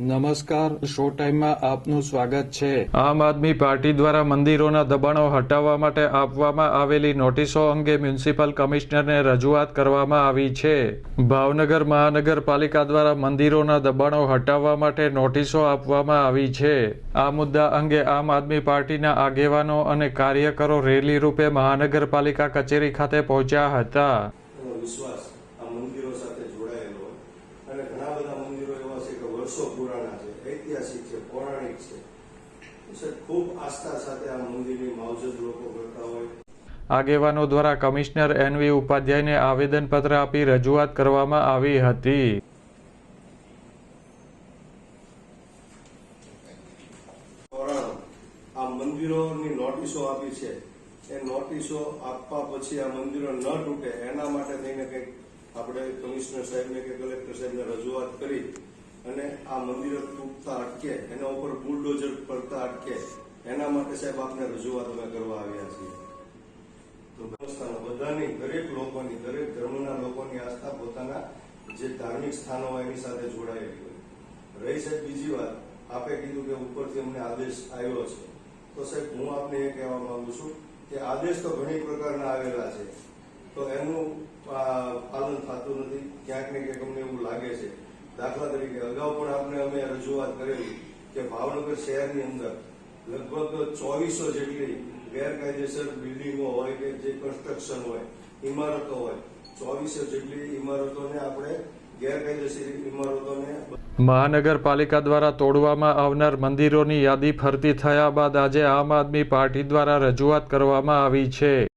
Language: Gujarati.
નમસ્કાર શો ટાઈમમાં આપનું સ્વાગત છે. આમ આદમી પાર્ટી દ્વારા મંદિરોના દબાણો હટાવવા માટે આપવામાં આવેલી નોટિસો અંગે મ્યુનિસિપલ કમિશનરને રજૂઆત કરવામાં આવી છે. ભાવનગર મહાનગરપાલિકા દ્વારા મંદિરોના દબાણો હટાવવા માટે નોટિસો આપવામાં આવી છે. આ મુદ્દા અંગે આમ આદમી પાર્ટીના આગેવાનો અને કાર્યકરો રેલી રૂપે મહાનગરપાલિકા કચેરી ખાતે પહોંચ્યા હતા. વિશ્વાસ આ મંદિરો સાથે જોડાયેલો હોય અને ઘણા બધા મંદિરો એવા છે કે વર્ષો પુરાણા છે ઐતિહાસિક છે પૌરાણિક છે. ખૂબ આસ્થા સાથે આ મંદિરની માવજત લોકો કરતા હોય. આગેવાનો દ્વારા કમિશનર એનવી ઉપાધ્યાયને આવેદનપત્ર આપી રજૂઆત કરવામાં આવી હતી. આ મંદિરોની નોટિસો આપી છે. એ નોટિસો આપવા પછી આ મંદિરો ન તૂટે એના માટે થઈને કંઈક આપણે કમિશનર સાહેબને કે કલેક્ટર સાહેબને રજૂઆત કરી. આ મંદિરો તૂટતા અટકે, એના ઉપર બુલડોઝર પડતા અટકે, એના માટે સાહેબ આપને રજૂઆત અમે કરવા આવ્યા છીએ. તો વ્યવસ્થાનો બધાની, દરેક લોકોની, દરેક ધર્મના લોકોની આસ્થા પોતાના જે ધાર્મિક સ્થાનો હોય એની સાથે જોડાયેલી હોય. રહી સાહેબ, બીજી વાત, આપે કીધું કે ઉપરથી અમને આદેશ આવ્યો છે. તો સાહેબ, હું આપને એ કહેવા માંગુ છું કે આદેશ તો ઘણી પ્રકારના આવેલા છે. તો એનું પાલન થતું નથી. ક્યાંક ને ક્યાંક અમને એવું લાગે છે દાખલા તરીકે, અગાઉ પણ આપણે અમે રજૂઆત કરેલી કે ભાવનગર શહેરની અંદર લગભગ ચોવીસો જેટલી ગેરકાયદેસર બિલ્ડિંગો હોય કે જે કન્સ્ટ્રક્શન હોય, ઇમારતો હોય, ચોવીસો જેટલી ઇમારતોને આપણે મહાનગરપાલિકા દ્વારા તોડવામાં આવનાર મંદિરોની યાદી ફરતી થયા બાદ આજે આમ આદમી પાર્ટી દ્વારા રજૂઆત કરવામાં આવી છે.